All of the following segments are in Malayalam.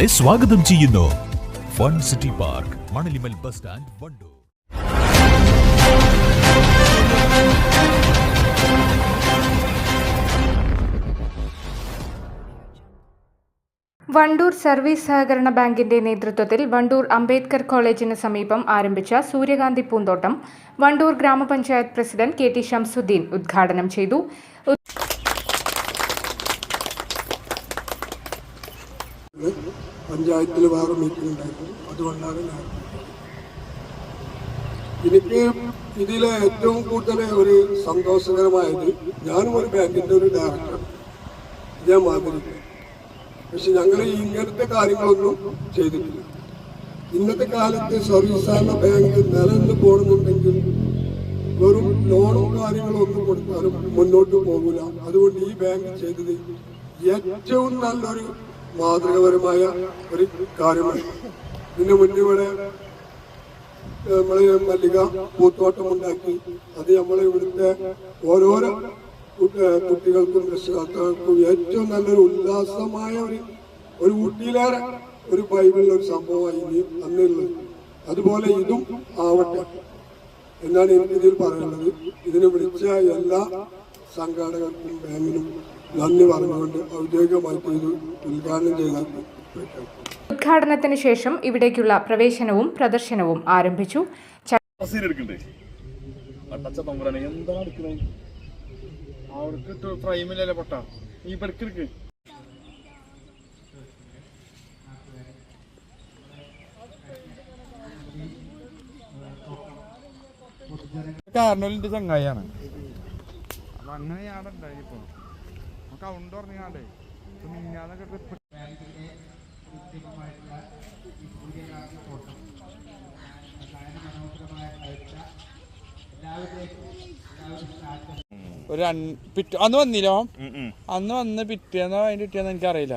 നിങ്ങളെ സ്വാഗതം ചെയ്യുന്നു. Fun city park Manalimal bus stand Wandoor. Wandoor service സഹകരണ ബാങ്കിന്റെ നേതൃത്വത്തിൽ വണ്ടൂർ അംബേദ്കർ കോളേജിന് സമീപം ആരംഭിച്ച സൂര്യകാന്തി പൂന്തോട്ടം വണ്ടൂർ ഗ്രാമപഞ്ചായത്ത് പ്രസിഡന്റ് കെ ടി ഷംസുദ്ദീൻ ഉദ്ഘാടനം ചെയ്തു. പഞ്ചായത്തിൽ വേറെ മീറ്റിംഗ് ഉണ്ടായിരുന്നു അതുകൊണ്ടാണ് ഞാൻ എനിക്ക് ഇതിലെ ഏറ്റവും കൂടുതൽ ഒരു സന്തോഷകരമായത് ഞാനും ഒരു ബാങ്കിന്റെ ഒരു ഡയറക്ടർ ഞാൻ മാതിരി പക്ഷെ ഞങ്ങൾ ഇങ്ങനത്തെ കാര്യങ്ങളൊന്നും ചെയ്തിട്ടില്ല. ഇന്നത്തെ കാലത്ത് സർവീസ് സഹകരണ ബാങ്ക് നിലനിന്ന് പോകണമെന്നുണ്ടെങ്കിൽ വെറും ലോണും കാര്യങ്ങളും ഒന്നും കൊടുത്താലും മുന്നോട്ട് പോകില്ല അതുകൊണ്ട് ഈ ബാങ്ക് ചെയ്തത് ഏറ്റവും നല്ലൊരു മാതൃകപരമായ ഒരു കാര്യമാണ്. ഇതിന് മുന്നേ ഇവിടെ നമ്മളെ മല്ലിക പൂത്തോട്ടം ഉണ്ടാക്കി. അത് നമ്മളെ ഇവിടുത്തെ ഓരോരോ കുട്ടികൾക്കും രക്ഷിതാക്കൾക്കും ഏറ്റവും നല്ലൊരു ഉല്ലാസമായ ഒരു ഒരു ഊട്ടിയിലേറെ ഒരു ബൈബിളിലെ ഒരു സംഭവമായി ഇനി അന്നുള്ളത്. അതുപോലെ ഇതും ആവട്ടെ എന്നാണ് എനിക്ക് ഇതിൽ പറയുന്നത് ഇതിന് വിളിച്ച എല്ലാ സംഘാടകർക്കും ബാങ്കിനും നന്ദി പറഞ്ഞുകൊണ്ട് ഔദ്യോഗികമായിട്ട് ഇത് ഉദ്ഘാടനം ചെയ്താൽ ഉദ്ഘാടനത്തിന് ശേഷം ഇവിടേക്കുള്ള പ്രവേശനവും പ്രദർശനവും ആരംഭിച്ചു. അവർക്ക് പൊട്ട. ഈ കാരണോലിന്റെ ചങ്ങായിയാണ്. അങ്ങനെ ഞാനുണ്ടായിപ്പോ കൗണ്ട് പറഞ്ഞാണ്ടേ മിന്നാന്നൊക്കെ ട്രിപ്പ് ഒരു പിറ്റ അന്ന് വന്നില്ലോ? അന്ന് വന്ന് പിറ്റേന്നോ അതിന്റെ പിറ്റേന്നോ എനിക്കറിയില്ല.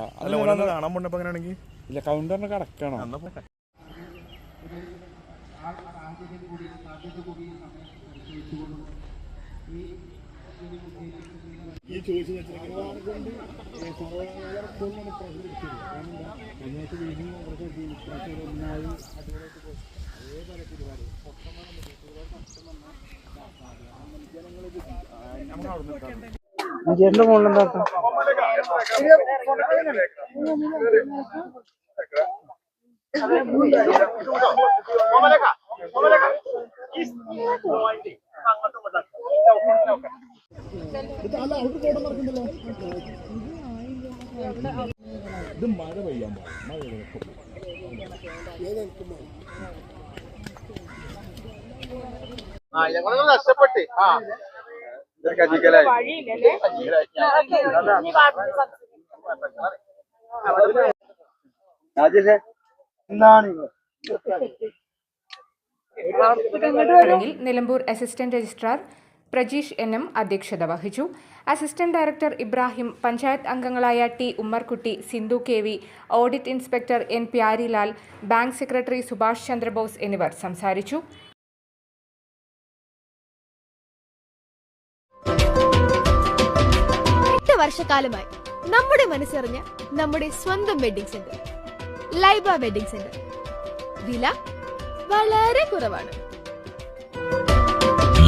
അല്ല അന്ന് ഓനൊന്ന് കാണാൻ പോണ്ടപ്പോ അങ്ങനെയാണെങ്കിൽ ഇല്ല കൗണ്ടറിന് കടക്കണോ ഈ ചോദിച്ചു അഞ്ചേന്റെ മുകളിലെന്താ ഇത് മഴ പെയ്യാൻ പാടില്ല. മഴ പെയ്യാൻ ചടങ്ങിൽ Nilambur assistant registrar Prajeesh N M അധ്യക്ഷത വഹിച്ചു. അസിസ്റ്റന്റ് ഡയറക്ടർ ഇബ്രാഹിം പഞ്ചായത്ത് അംഗങ്ങളായ T Ummerkutty Sindhu K V audit inspector N Pyarilal bank secretary Subhash Chandrabose എന്നിവർ സംസാരിച്ചു. എട്ട് വർഷക്കാലമായി നമ്മുടെ മനസ്സറിഞ്ഞ നമ്മുടെ സ്വന്തം wedding centre Laiba wedding centre. വില വളരെ കുറവാണ്.